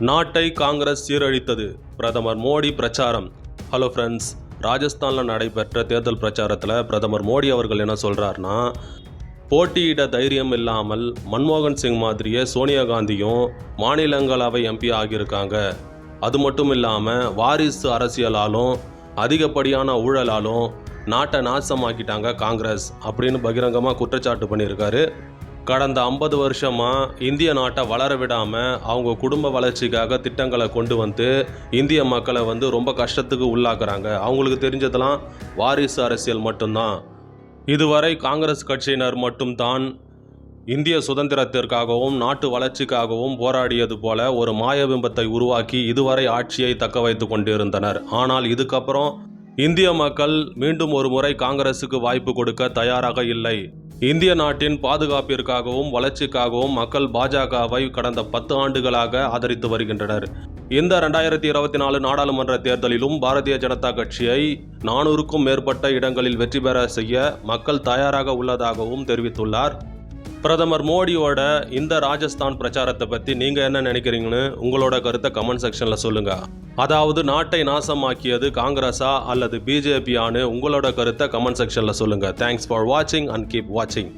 நாட்டை காங்கிரஸ் சீரழித்தது. பிரதமர் மோடி பிரச்சாரம். ஹலோ ஃப்ரெண்ட்ஸ் ராஜஸ்தானில் நடைபெற்ற தேர்தல் பிரச்சாரத்தில் பிரதமர் மோடி அவர்கள் என்ன சொல்கிறாருன்னா போட்டியிட தைரியம் இல்லாமல் மன்மோகன் சிங் மாதிரியே சோனியா காந்தியும் மாநிலங்களவை எம்பி ஆகியிருக்காங்க. அது மட்டும் இல்லாமல் வாரிசு அரசியலாலும் அதிகப்படியான ஊழலாலும் நாட்டை நாசமாக்கிட்டாங்க காங்கிரஸ் அப்படின்னு பகிரங்கமாக குற்றச்சாட்டு பண்ணியிருக்காரு. கடந்த ஐம்பது வருஷமாக இந்திய நாட்டை வளர விடாமல் அவங்க குடும்ப வளர்ச்சிக்காக திட்டங்களை கொண்டு வந்து இந்திய மக்களை வந்து ரொம்ப கஷ்டத்துக்கு உள்ளாக்குறாங்க. அவங்களுக்கு தெரிஞ்சதெல்லாம் வாரிசு அரசியல் மட்டும்தான். இதுவரை காங்கிரஸ் கட்சியினர் மட்டும்தான் இந்திய சுதந்திரத்திற்காகவும் நாட்டு வளர்ச்சிக்காகவும் போராடியது போல ஒரு மாயபிம்பத்தை உருவாக்கி இதுவரை ஆட்சியை தக்க வைத்து கொண்டிருந்தனர். ஆனால் இதுக்கப்புறம் இந்திய மக்கள் மீண்டும் ஒரு முறை காங்கிரசுக்கு வாய்ப்பு கொடுக்க தயாராக இல்லை. இந்திய நாட்டின் பாதுகாப்பிற்காகவும் வளர்ச்சிக்காகவும் மக்கள் பாஜகவை கடந்த பத்து ஆண்டுகளாக ஆதரித்து வருகின்றனர். இந்த ரெண்டாயிரத்தி இருபத்தி நாலு நாடாளுமன்ற தேர்தலிலும் பாரதிய ஜனதா கட்சியை நானூறுக்கும் மேற்பட்ட இடங்களில் வெற்றி பெற செய்ய மக்கள் தயாராக உள்ளதாகவும் தெரிவித்துள்ளார். பிரதமர் மோடியோட இந்த ராஜஸ்தான் பிரச்சாரத்தை பற்றி நீங்கள் என்ன நினைக்கிறீங்கன்னு உங்களோட கருத்தை கமெண்ட் செக்ஷனில் சொல்லுங்கள் அதாவது நாட்டை நாசமாக்கியது காங்கிரஸா அல்லது பிஜேபியான்னு உங்களோட கருத்தை கமெண்ட் செக்ஷனில் சொல்லுங்கள் தேங்க்ஸ் ஃபார் வாட்சிங் அண்ட் கீப் வாட்சிங்